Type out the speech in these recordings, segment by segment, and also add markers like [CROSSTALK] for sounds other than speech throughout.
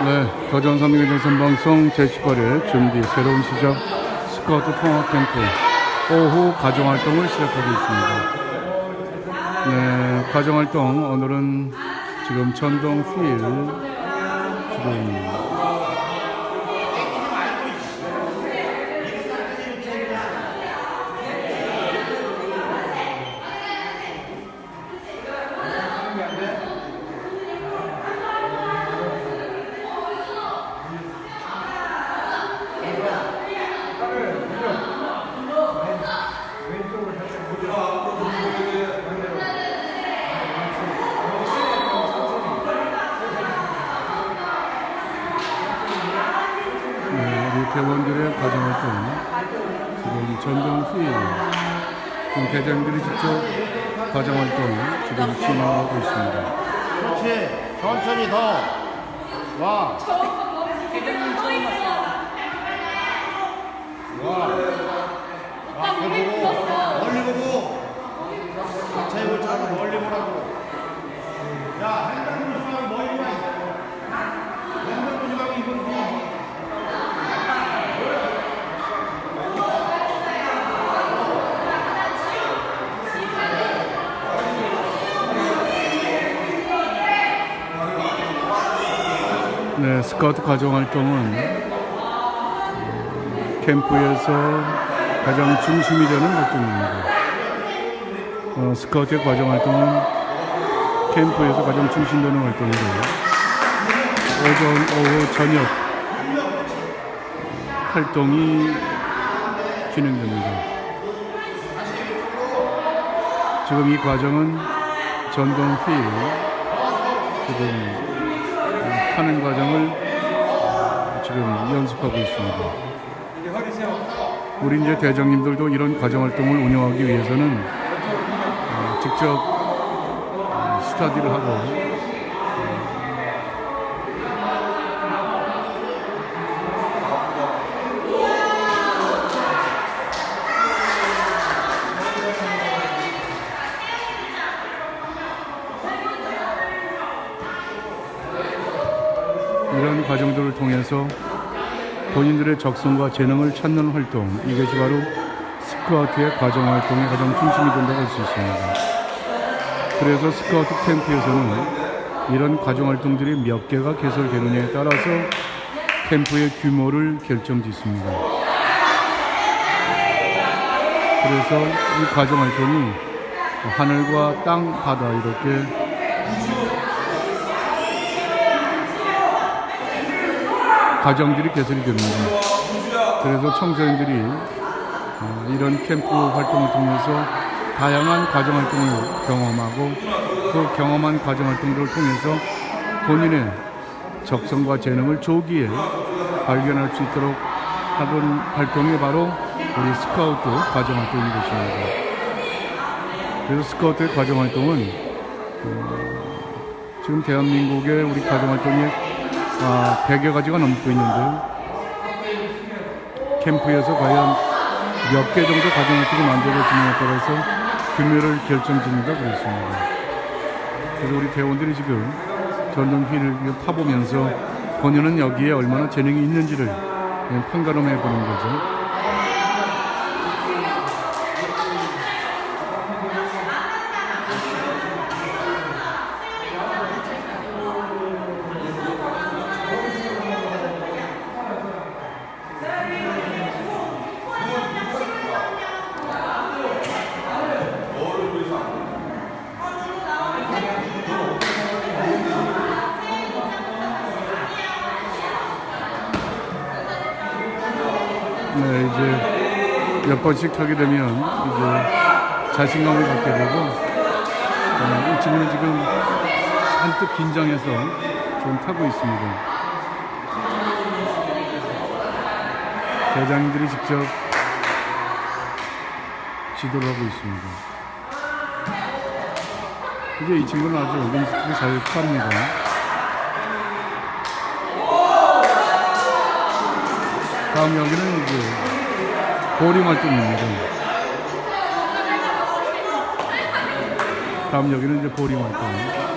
네, 거전삼명의 전방송 제18회 준비 새로운 시작 스쿼트 통합 캠프 오후 가정활동을 시작하고 있습니다. 네, 가정활동 오늘은 지금 전동 휠 지금 대원들의 가정활동 지금 전동 휠 지금 대장들이 직접 가정활동 지금 진행하고 있습니다. 그렇지. 천천히 더. 와. 와. 아, 보고. 멀리 보고. 자유볼처럼 멀리 보라고. 야, 핸드폰 조심하고 멀리 봐. 핸드폰 조심하고 이건 뭐. 네, 스카우트 가정 활동은 음, 캠프에서 가장 중심이 되는 활동입니다. 어, 스카우트의 가정활동은 캠프에서 가장 중심되는 활동이고 오전, 오후, 저녁 활동이 진행됩니다. 지금 이 과정은 전동 휠 지금 하는 과정을 지금 연습하고 있습니다. 우리 이제 대장님들도 이런 과정 활동을 운영하기 위해서는 어, 직접 어, 스타디를 하고 과정들을 통해서 본인들의 적성과 재능을 찾는 활동 이것이 바로 스카우트의 과정 활동의 가장 중심이 된다고 할 수 있습니다. 그래서 스카우트 캠프에서는 이런 과정 활동들이 몇 개가 개설되느냐에 따라서 캠프의 규모를 결정짓습니다. 그래서 이 과정 활동이 하늘과 땅, 바다 이렇게 과정들이 개설이 됩니다. 그래서 청소년들이 어, 이런 캠프 활동을 통해서 다양한 과정 활동을 경험하고 그 경험한 과정 활동들을 통해서 본인의 적성과 재능을 조기에 발견할 수 있도록 하는 활동이 바로 우리 스카우트 과정 활동인 것입니다. 그래서 스카우트의 과정 활동은 어, 지금 대한민국의 우리 과정 활동이 아, 100여 가지가 넘고 있는데 캠프에서 과연 몇 개 정도 가정활동이 만들어지느냐에 따라서 규모를 결정짓는다 그랬습니다. 그래서 우리 대원들이 지금 전동 휠을 타보면서 본인은 여기에 얼마나 재능이 있는지를 판가름해 보는 거죠. 번씩 타게 되면 이제 자신감을 갖게 되고 어, 이 친구는 지금 잔뜩 긴장해서 좀 타고 있습니다. 대장님들이 직접 지도를 하고 있습니다. 이제 이 친구는 아주 능숙하게 잘 탑니다. 다음 여기는 이제 보링 활동입니다. 다음 여기는 이제 보링 활동.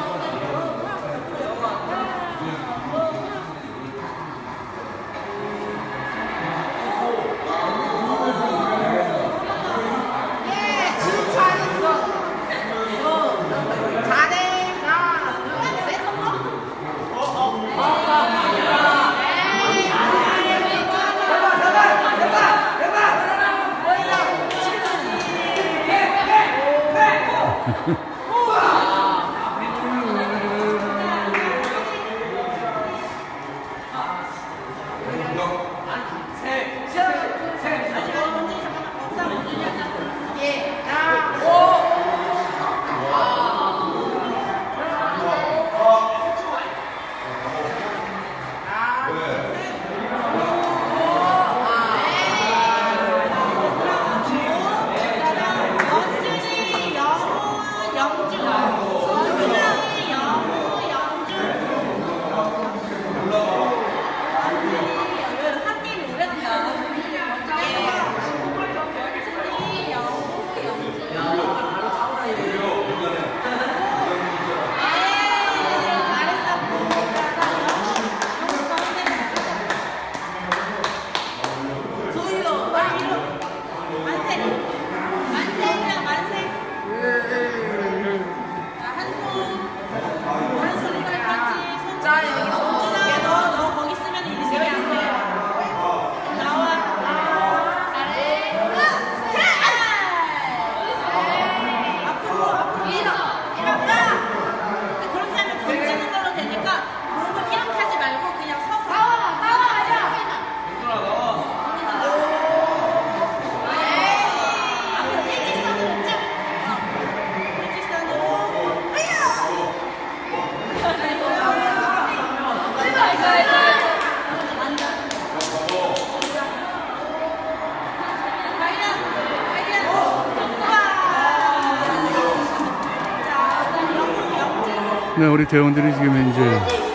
네, 우리 대원들이 지금 이제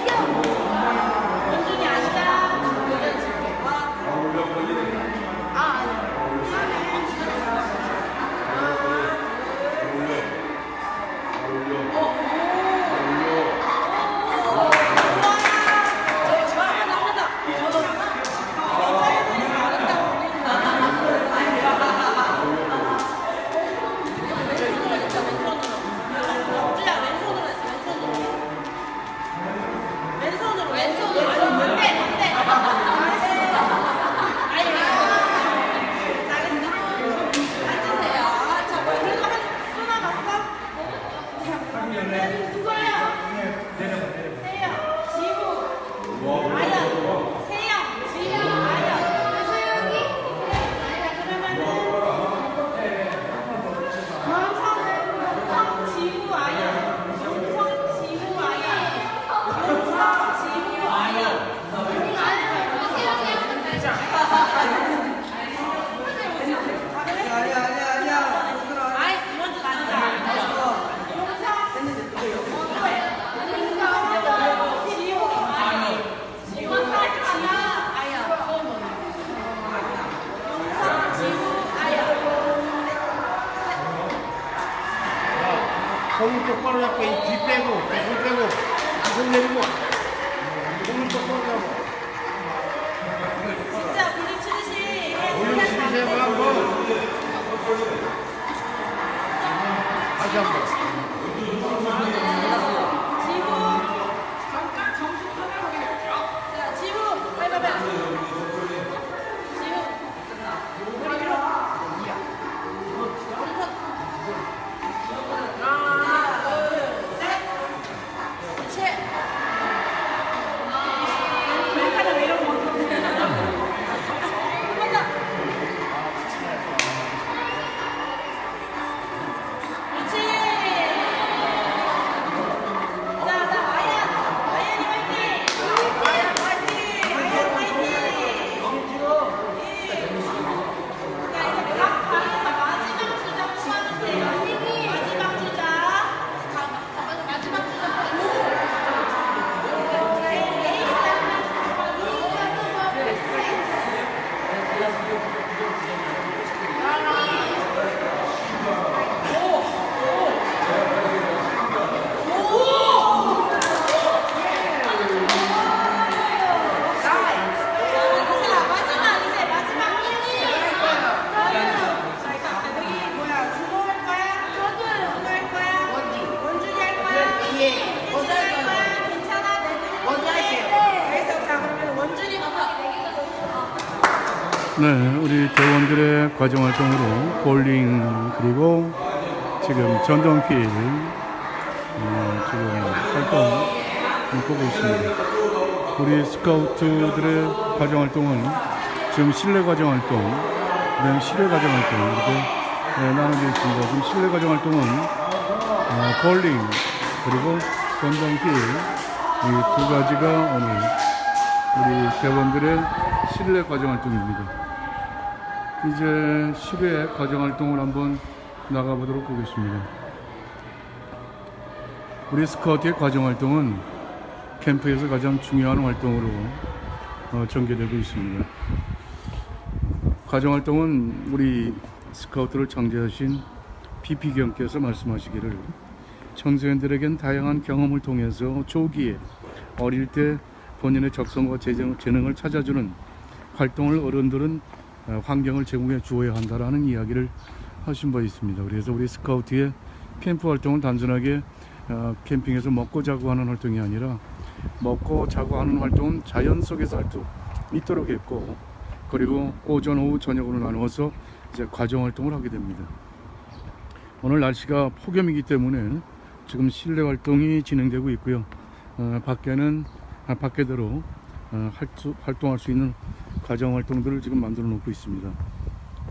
손을 똑바로 잡고 이뒤 빼고 손 빼고 손 내리고. 손을 똑바로 잡고 진짜 부딪히듯이 올려 치세요 한번. 다시 한번 네, 우리 대원들의 과정 활동으로 볼링 그리고 지금 전동필 어, 지금 활동 보고 있습니다. 우리 스카우트들의 과정 활동은 지금 실내 과정 활동, 그다음에 실외 과정 활동 이렇게 네, 나눠져 있습니다. 지금 실내 과정 활동은 어, 볼링 그리고 전동필 이 두 가지가 오늘 우리 대원들의 실내 과정 활동입니다. 이제 10회 과정 활동을 한번 나가보도록 하겠습니다. 우리 스카우트의 과정 활동은 캠프에서 가장 중요한 활동으로 어, 전개되고 있습니다. 과정 활동은 우리 스카우트를 창제하신 비피경께서 말씀하시기를 청소년들에겐 다양한 경험을 통해서 조기에 어릴 때 본인의 적성과 재능을 찾아주는 활동을 어른들은 어, 환경을 제공해 주어야 한다라는 이야기를 하신 바 있습니다. 그래서 우리 스카우트의 캠프 활동은 단순하게 어, 캠핑에서 먹고 자고 하는 활동이 아니라 먹고 자고 하는 활동은 자연 속에서 할 수 있도록 했고 그리고 오전, 오후, 저녁으로 나누어서 이제 과정 활동을 하게 됩니다. 오늘 날씨가 폭염이기 때문에 지금 실내 활동이 진행되고 있고요. 어, 밖에는 아, 밖에대로 어, 활주, 활동할 수 있는 과정 활동들을 지금 만들어 놓고 있습니다.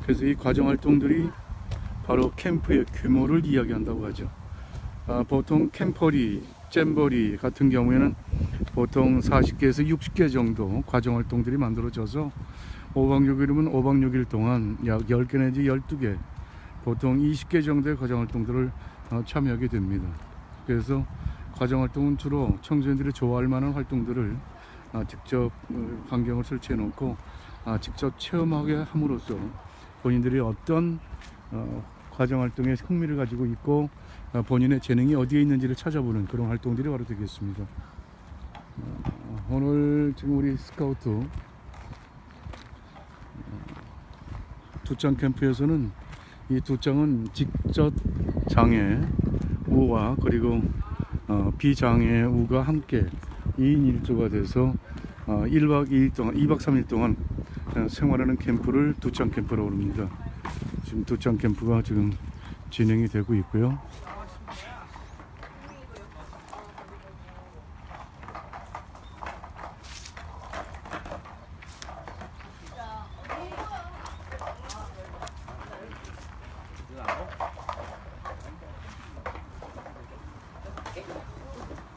그래서 이 과정 활동들이 바로 캠프의 규모를 이야기한다고 하죠. 아, 보통 캠퍼리, 잼버리 같은 경우에는 보통 40개에서 60개 정도 과정 활동들이 만들어져서 5박 6일이면 5박 6일 동안 약 10개 내지 12개 보통 20개 정도의 과정 활동들을 어, 참여하게 됩니다. 그래서 과정 활동은 주로 청소년들이 좋아할 만한 활동들을 아, 직접 어, 환경을 설치해 놓고 아, 직접 체험하게 함으로써 본인들이 어떤 어, 과정 활동에 흥미를 가지고 있고 어, 본인의 재능이 어디에 있는지를 찾아보는 그런 활동들이 바로 되겠습니다. 어, 오늘 지금 우리 스카우트 어, 두창 캠프에서는 이 두창은 직접 장애 우와 그리고 어, 비장애 우가 함께 2인 1조가 돼서 어, 1박 2일 동안 2박 3일 동안 어, 생활하는 캠프를 두창 캠프라고 합니다. 지금 두창 캠프가 지금 진행이 되고 있고요.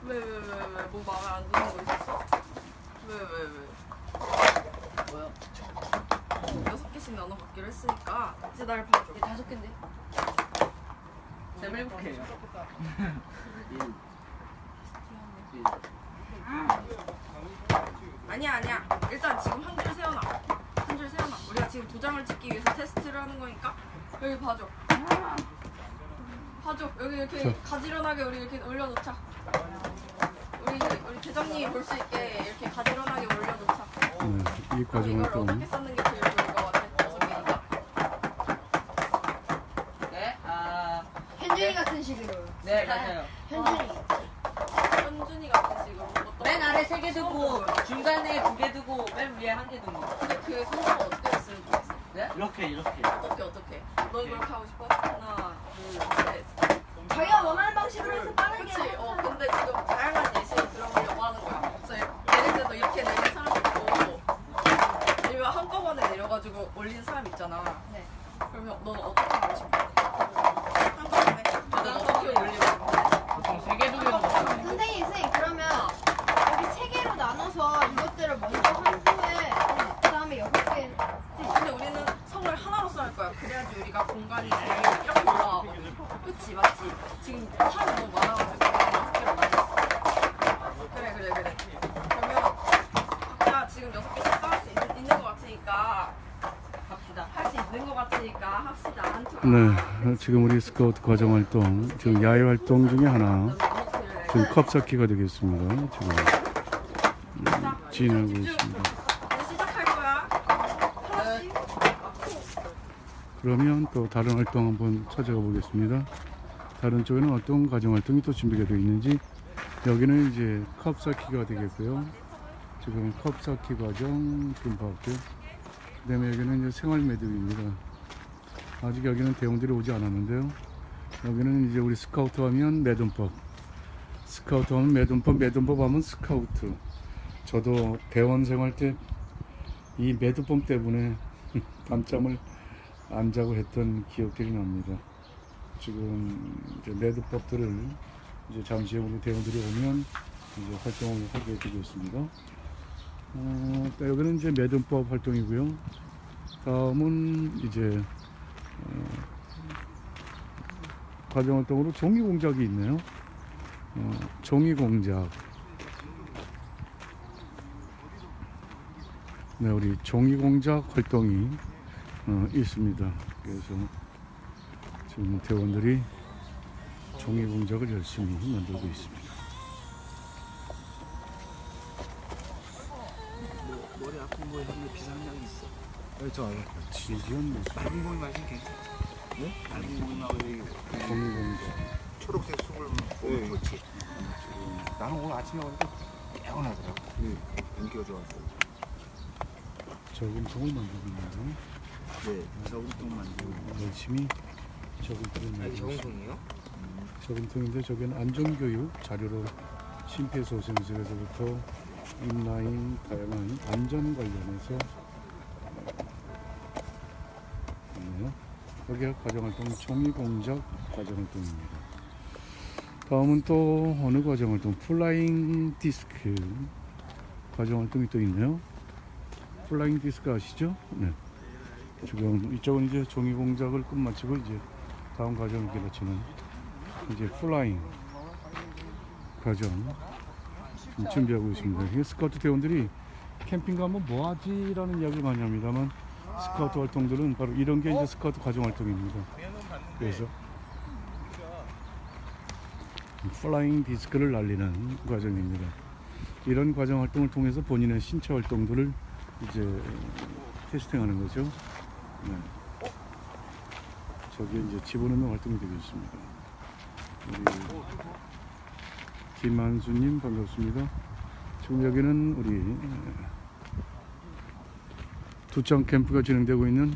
왜 왜 왜 왜 뭐 마음에 안 드는 거 있었어? 왜 왜 왜? 뭐야? 여섯 개씩 나눠 받기로 했으니까 이제 날 봐줘. 다섯 개인데. 제가 해볼게요. [LAUGHS] 아니야 아니야. 일단 지금 한 줄 세워놔. 한 줄 세워놔. 우리가 지금 도장을 찍기 위해서 테스트를 하는 거니까 여기 봐줘. 봐줘. 여기 이렇게 가지런하게 우리 이렇게 올려놓자. 우리 우리 계장님이 볼수 있게 이렇게 가지런하게 올려놓자. 네, 이 그럼 과정 이걸 활동 어떻게 쓰는 게 제일 좋을 것 같아? 여섯 개니까. 네? 아, 현준이 같은 식으로. 네, 맞아요. 현준이. 현준이 같은 식으로 어떤 맨 아래 세 개 두고, 중간에 두 개 두고, 맨 위에 한 개 두고. 근데 그 순서가 어떻게 했으면 좋겠어? 네? 이렇게, 이렇게. 어떻게 어떻게? 너 그렇게 하고 싶어? 하나, 둘, 셋. 자기가 원하는 방식으로 해서 빠르게. 그렇지. 어 근데 지금 다양한 예시를 들어보려고 하는 거야. 그래서 내릴 때도 이렇게 내린 사람 있고, 아니면 한꺼번에 내려가지고 올린 사람 있잖아. 네. 너는 어떻게 하고 싶어? 한꺼번에. 넌 어떻게 올리고? 보통 세 개, 두 개. 선생님, 선생님 그러면 여기 세 개로 나눠서 이것들을 먼저 한 후에 그 다음에 여섯 개. 근데 우리는 성을 하나로서 할 거야. 그래야지 우리가 공간이 제일 이렇게 올라가거든. 그치, 맞지? 지금 사람 너무 많아가지고 여섯 개로 나눴어. 그래, 그래, 그래. 그러면 각자 지금 여섯 개씩 쌓을 수 있는, 있는 것 같으니까. 있는 것 같으니까 합시다. 한 쪽. 네, 지금 우리 스카우트 과정 활동, 지금 야외 활동 중에 하나, 지금 컵 쌓기가 되겠습니다. 지금 음, 진행하고 있습니다. 이제 시작할 거야. 하나씩. 그러면 또 다른 활동 한번 찾아가 보겠습니다. 다른 쪽에는 어떤 과정 활동이 또 준비가 되어 있는지 여기는 이제 컵 쌓기가 되겠고요. 지금 컵 쌓기 과정 지금 봤고요. 그 다음에 여기는 이제 생활 매듭입니다. 아직 여기는 대원들이 오지 않았는데요. 여기는 이제 우리 스카우트 하면 매듭법. 스카우트 하면 매듭법, 매듭법 하면 스카우트. 저도 대원 생활 때 이 매듭법 때문에 [LAUGHS] 밤잠을 안 자고 했던 기억들이 납니다. 지금 이제 매듭법들을 이제 잠시 후에 우리 대원들이 오면 이제 활동을 하게 되겠습니다. 어, 또 여기는 이제 매듭법 활동이고요. 다음은 이제 어, 과정 활동으로 종이 공작이 있네요. 어, 종이 공작. 네, 우리 종이 공작 활동이 어, 있습니다. 그래서 지금 대원들이 종이 공작을 열심히 만들고 있습니다. 거에 한게 비상약이 있어. 여기 저 알아. 맑은 고기 마신 괜찮아. 네? 고기나 우리 종이 공작. 초록색 술을 먹으면 좋지. 나는 오늘 아침에 오니까 개운하더라고. 네, 연기가 좋았어. 저금통을 만들고 있네요. 네, 저금통 만들고. 열심히 저금통을 아, 만들고 있습니다. 저금통이요? 저금통인데 저기는 안전교육 자료로 심폐소생술에서부터 인라인 다양한 안전 관련해서 있네요. 여기가 과정활동 종이공작 과정활동입니다. 다음은 또 어느 과정활동? 플라잉 디스크 과정활동이 또 있네요. 플라잉 디스크 아시죠? 네. 지금 이쪽은 이제 종이공작을 끝마치고 이제 다음 과정을 기다치는 이제 플라잉 과정 준비하고 있습니다. 스카우트 대원들이 캠핑 가면 뭐 하지 라는 이야기를 많이 합니다만 스카우트 활동들은 바로 이런 게 이제 스카우트 과정 활동입니다. 그래서 플라잉 디스크를 날리는 과정입니다. 이런 과정 활동을 통해서 본인의 신체 활동들을 이제 테스팅하는 거죠. 네. 저기 이제 집어넣는 활동이 되겠습니다. 김한수님 반갑습니다. 지금 여기는 우리 두창 캠프가 진행되고 있는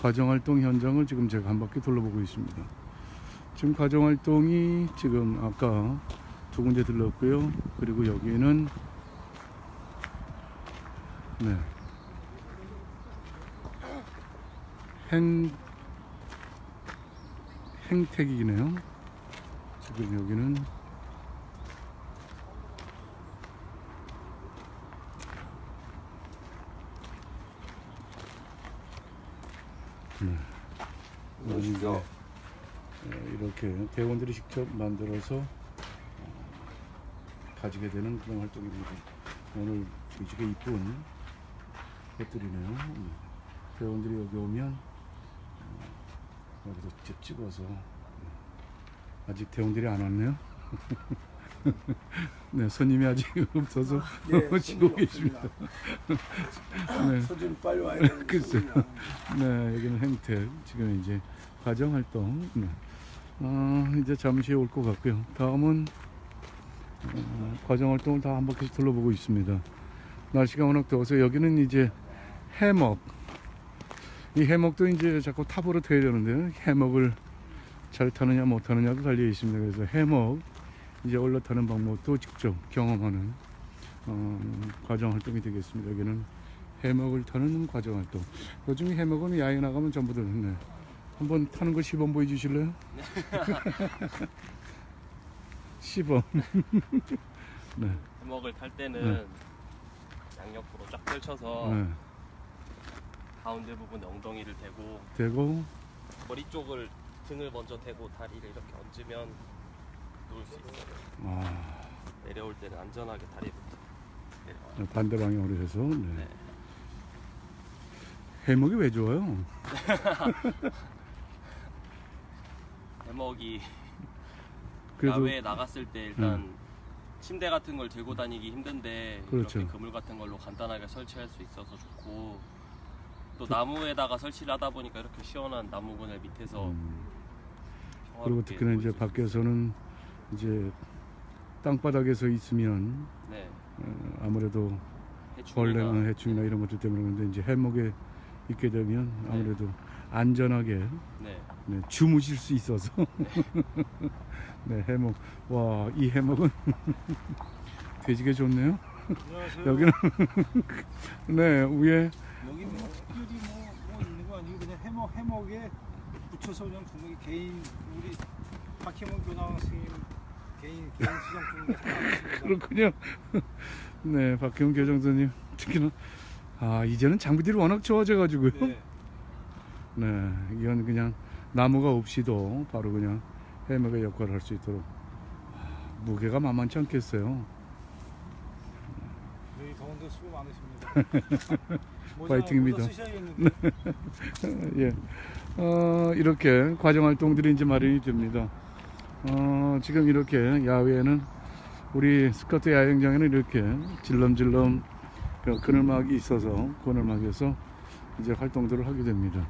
과정 활동 현장을 지금 제가 한 바퀴 둘러보고 있습니다. 지금 과정 활동이 지금 아까 두 군데 들렀고요. 그리고 여기는 네. 행 행택이네요. 지금 여기는 이제 어, 이렇게 대원들이 직접 만들어서 어, 가지게 되는 그런 활동입니다. 오늘 되게 이쁜 것들이네요. 네. 대원들이 여기 오면 어, 여기서 직접 찍어서 네. 아직 대원들이 안 왔네요. [LAUGHS] [LAUGHS] 네, 손님이 아직 [LAUGHS] 없어서 치고 계십니다. 네. 손좀 빨리 와야 되는데. [LAUGHS] 글쎄요. 네, 여기는 행태. 지금 이제 과정 활동. 네. 어, 이제 잠시 올 것 같고요. 다음은 어, 과정 활동을 다 한 바퀴씩 둘러보고 있습니다. 날씨가 워낙 더워서 여기는 이제 해먹. 이 해먹도 이제 자꾸 탑으로 되는데 해먹을 잘 타느냐 못 타느냐도 달려 있습니다. 그래서 해먹 이제 올라타는 방법도 직접 경험하는 어, 과정 활동이 되겠습니다. 여기는 해먹을 타는 과정 활동. 요즘 해먹은 야외 나가면 전부 다 네. 한번 타는 거 시범 보여주실래요? [LAUGHS] 시범. [LAUGHS] 네. 해먹을 탈 때는 양옆으로 쫙 펼쳐서 네. 가운데 부분에 엉덩이를 대고 되고 머리 쪽을 등을 먼저 대고 다리를 이렇게 얹으면 누울 수 있어요. 아, 내려올 때는 안전하게 다리부터 내려와요. 반대 방향으로 해서. 네. 네. 해먹이 왜 좋아요? [LAUGHS] 해먹이 그래도 야외에 나갔을 때 일단 침대 같은 걸 들고 다니기 힘든데 그렇죠. 이렇게 그물 같은 걸로 간단하게 설치할 수 있어서 좋고 또 나무에다가 설치를 하다 보니까 이렇게 시원한 나무 그늘 밑에서 음, 그리고 평화롭게 특히나 이제 수. 밖에서는 이제 땅바닥에서 있으면 네. 어, 아무래도 해충이나- 벌레나 해충이나 이런 것들 때문에 그런데 이제 해먹에 있게 되면 아무래도 안전하게 네. 네, 주무실 수 있어서 [LAUGHS] 네 해먹 와이 해먹은 [LAUGHS] 돼지게 좋네요 안녕하세요. 여기는 [LAUGHS] 네 위에 여기 뭐 특별히 뭐, 뭐 있는 거 아니고 그냥 해먹 해먹에 붙여서 그냥 두는 게 개인 우리 박혜문 교장 선생님 개인 개인 하나 [LAUGHS] 그렇군요 네 박경 교장선님 특히나 아 이제는 장비들이 워낙 좋아져 가지고요 네. 네 이건 그냥 나무가 없이도 바로 그냥 해먹의 역할을 할 수 있도록 아, 무게가 만만치 않겠어요 여기 더운데 수고 많으십니다. [LAUGHS] 파이팅입니다. [LAUGHS] 예. 어, 이렇게 과정 활동들이 이제 마련이 됩니다. 어, 지금 이렇게 야외에는 우리 스카트 야영장에는 이렇게 질럼질럼 그 그늘막이 있어서 그늘막에서 이제 활동들을 하게 됩니다.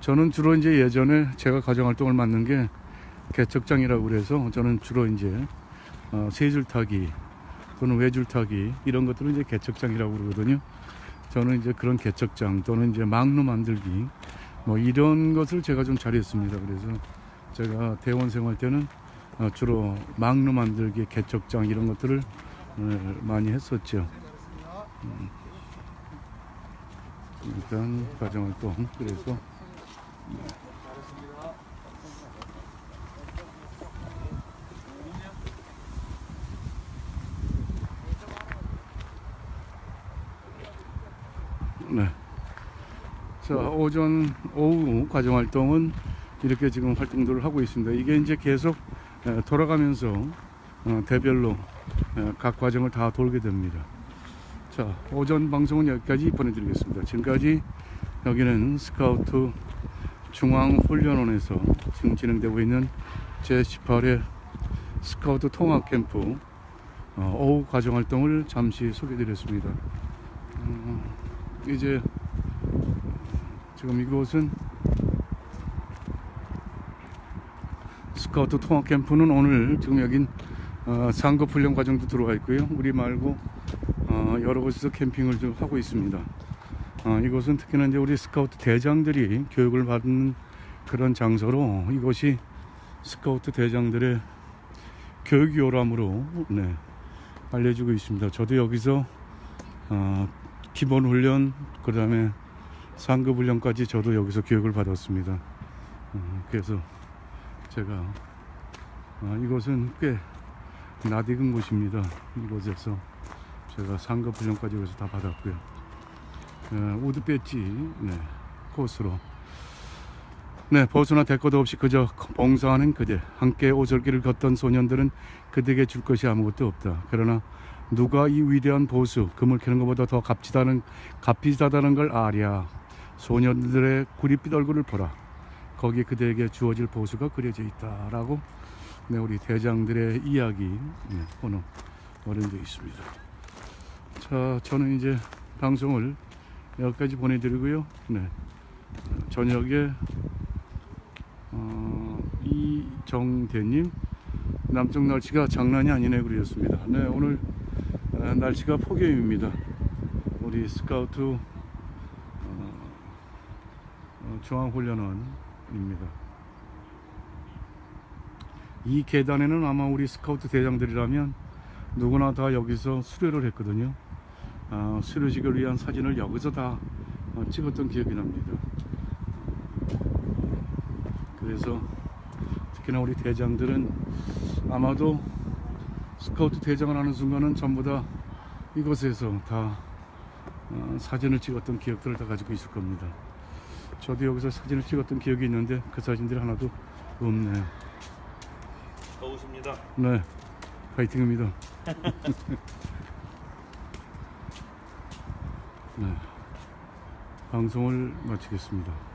저는 주로 이제 예전에 제가 가정 활동을 맡는 게 개척장이라고 그래서 저는 주로 이제 어, 세줄 타기 또는 외줄 타기 이런 것들은 이제 개척장이라고 그러거든요. 저는 이제 그런 개척장 또는 이제 막루 만들기 뭐 이런 것을 제가 좀 잘했습니다. 그래서 제가 대원 생활 때는 어, 주로 막루 만들기, 개척장 이런 것들을 어, 많이 했었죠. 음. 일단 가정활동 그래서 네. 자, 오전, 오후 과정 활동은 이렇게 지금 활동들을 하고 있습니다. 이게 이제 계속 에, 돌아가면서 어, 대별로 에, 각 과정을 다 돌게 됩니다. 자, 오전 방송은 여기까지 보내드리겠습니다. 지금까지 여기는 스카우트 중앙훈련원에서 지금 진행되고 있는 제18회 스카우트 통합 캠프 어, 오후 과정 활동을 잠시 소개드렸습니다. 어, 이제 지금 이곳은 스카우트 통합 캠프는 오늘 지금 여긴 어, 상급 훈련 과정도 들어와 있고요. 우리 말고 어, 여러 곳에서 캠핑을 좀 하고 있습니다. 어, 이곳은 특히나 이제 우리 스카우트 대장들이 교육을 받는 그런 장소로 이곳이 스카우트 대장들의 교육 요람으로 네, 알려지고 있습니다. 저도 여기서 어, 기본 훈련 그 다음에 상급 훈련까지 저도 여기서 교육을 받았습니다. 어, 그래서 제가 어, 이곳은 꽤 낯익은 곳입니다. 이곳에서 제가 상급 훈련까지 여기서 다 받았고요. 어, 우드 배지 네, 코스로 네 보수나 대꾸도 없이 그저 봉사하는 그대 함께 오솔길을 걷던 소년들은 그들에게 줄 것이 아무것도 없다. 그러나 누가 이 위대한 보수 금을 캐는 것보다 더 값지다는 값비싸다는 걸 아랴. 소년들의 구릿빛 얼굴을 보라. 거기에 그대에게 주어질 보수가 그려져 있다라고 네, 우리 대장들의 이야기 네, 오늘 마련되어 있습니다. 자, 저는 이제 방송을 여기까지 보내드리고요. 네, 저녁에 어, 이정대님 남쪽 날씨가 장난이 아니네 그러셨습니다. 네, 오늘 어, 날씨가 폭염입니다. 우리 스카우트 어, 어, 중앙훈련원입니다. 이 계단에는 아마 우리 스카우트 대장들이라면 누구나 다 여기서 수료를 했거든요. 어, 수료식을 위한 사진을 여기서 다 어, 찍었던 기억이 납니다. 그래서 특히나 우리 대장들은 아마도 스카우트 대장을 하는 순간은 전부 다 이곳에서 다 어, 사진을 찍었던 기억들을 다 가지고 있을 겁니다. 저도 여기서 사진을 찍었던 기억이 있는데 그 사진들이 하나도 없네요. 더우십니다. 네, 파이팅입니다. [LAUGHS] 네, 방송을 마치겠습니다.